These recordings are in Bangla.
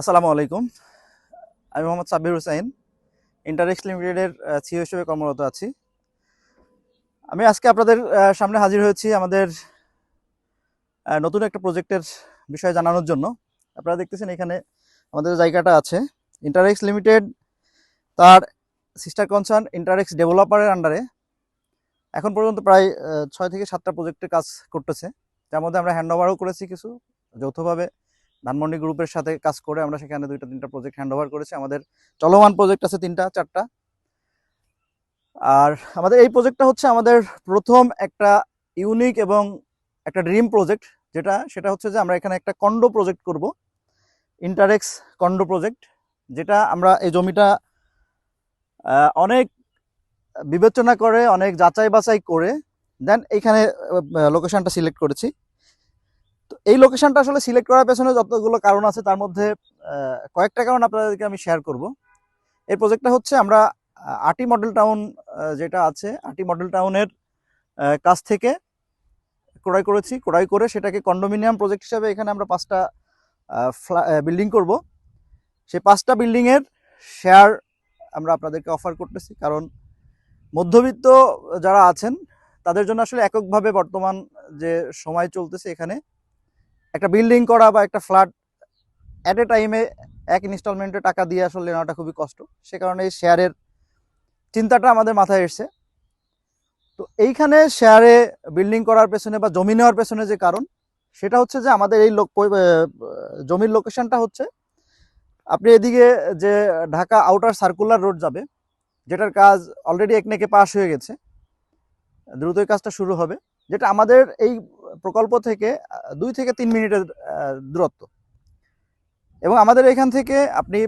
আসসালামু আলাইকুম। আমি মোহাম্মদ সাব্বির হুসাইন ইন্টারেক্স লিমিটেডের সিও হিসেবে কর্মরত আছি। আমি আজকে আপনাদের সামনে হাজির হয়েছি আমাদের নতুন একটা প্রজেক্টের বিষয়ে জানানোর জন্য। আপনারা দেখতেছেন এখানে আমাদের জায়গাটা আছে। ইন্টারেক্স লিমিটেড তার সিস্টার কনসার্ন ইন্টারেক্স ডেভেলপারের আন্ডারে এখন পর্যন্ত প্রায় ছয় থেকে সাতটা প্রজেক্টের কাজ করতেছে। যার মধ্যে আমরা হ্যান্ড ওভারও করেছি কিছু, যৌথভাবে। ধানমন্ডি গ্রুপের সাথে কাজ করে আমরা সেখানে দুইটা, তিনটা প্রজেক্ট হ্যান্ড ওভার করেছি। আমাদের চলমান প্রজেক্ট আছে তিনটা, চারটা। আর আমাদের এই প্রজেক্টটা হচ্ছে আমাদের প্রথম একটা ইউনিক এবং একটা ড্রিম প্রজেক্ট যেটা, সেটা হচ্ছে যে আমরা এখানে একটা কন্ডো প্রজেক্ট করব। ইন্টারেক্স কন্ডো প্রজেক্ট যেটা আমরা এই জমিটা অনেক বিবেচনা করে, অনেক যাচাই বাছাই করে, দেন এইখানে লোকেশনটা সিলেক্ট করেছি। এই লোকেশনটা আসলে সিলেক্ট করার পেছনে যতগুলো কারণ আছে, তার মধ্যে কয়েকটা কারণ আপনাদেরকে আমি শেয়ার করব। এই প্রজেক্টটা হচ্ছে আমরা আটি মডেল টাউন যেটা আছে আটি মডেল টাউনের কাছ থেকে ক্রয় করেছি। ক্রয় করে সেটাকে কন্ডোমিনিয়াম প্রজেক্ট হিসাবে এখানে আমরা পাঁচটা বিল্ডিং করব। সেই পাঁচটা বিল্ডিংয়ের শেয়ার আমরা আপনাদেরকে অফার করতেছি। কারণ মধ্যবিত্ত যারা আছেন, তাদের জন্য আসলে এককভাবে বর্তমান যে সময় চলতেছে এখানে একটা বিল্ডিং করা বা একটা ফ্ল্যাট অ্যাট এ টাইমে এক ইনস্টলমেন্টে টাকা দিয়ে আসলে নেওয়াটা খুবই কষ্ট। সে কারণে এই শেয়ারের চিন্তাটা আমাদের মাথায় এসছে। তো এইখানে শেয়ারে বিল্ডিং করার পেছনে বা জমি নেওয়ার পেছনে যে কারণ, সেটা হচ্ছে যে আমাদের এই লোক জমির লোকেশনটা হচ্ছে, আপনি এদিকে যে ঢাকা আউটার সার্কুলার রোড যাবে, যেটার কাজ অলরেডি একনেকে পাশ হয়ে গেছে, দ্রুতই কাজটা শুরু হবে, যেটা আমাদের এই প্রকল্প থেকে দুই থেকে তিন মিনিটের দূরত্ব। এবং আমাদের এখান থেকে আপনি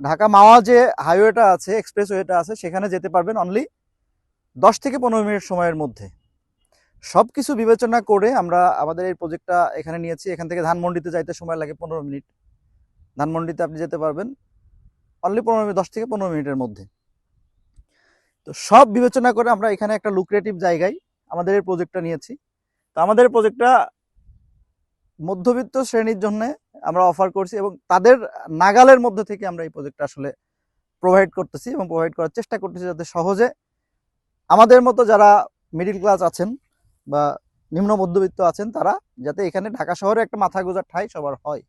ঢাকা মাওয়া যে হাইওয়েটা আছে, এক্সপ্রেসওয়েটা আছে, সেখানে যেতে পারবেন অনলি দশ থেকে পনেরো মিনিট সময়ের মধ্যে। সব কিছু বিবেচনা করে আমরা আমাদের এই প্রজেক্টটা এখানে নিয়েছি। এখান থেকে ধানমন্ডিতে যাইতে সময় লাগে পনেরো মিনিট। ধানমন্ডিতে আপনি যেতে পারবেন অনলি পনেরো মিনিট, দশ থেকে পনেরো মিনিটের মধ্যে। তো সব বিবেচনা করে আমরা এখানে একটা লুক্রেটিভ জায়গায় আমাদের এই প্রজেক্টটা নিয়েছি। তো আমাদের প্রজেক্টটা মধ্যবিত্ত শ্রেণির জন্য আমরা অফার করছি এবং তাদের নাগালের মধ্যে থেকে আমরা এই প্রজেক্টটা আসলে প্রোভাইড করতেছি এবং প্রোভাইড করার চেষ্টা করতেছি যাতে সহজে আমাদের মতো যারা মিডিল ক্লাস আছেন বা নিম্ন মধ্যবিত্ত আছেন তারা যাতে এখানে ঢাকা শহরে একটা মাথা গোজার ঠাই সবার হয়।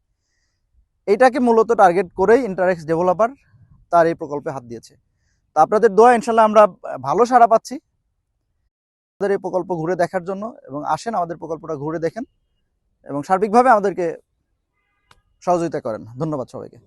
এইটাকে মূলত টার্গেট করেই ইন্টারেক্স ডেভেলপার তার এই প্রকল্পে হাত দিয়েছে। তা আপনাদের দোয়া ইনশাল্লাহ আমরা ভালো সাড়া পাচ্ছি। আমাদের এই প্রকল্প ঘুরে দেখার জন্য এবং আসেন, আমাদের প্রকল্পটা ঘুরে দেখেন এবং সার্বিকভাবে আমাদেরকে সহযোগিতা করেন। ধন্যবাদ সবাইকে।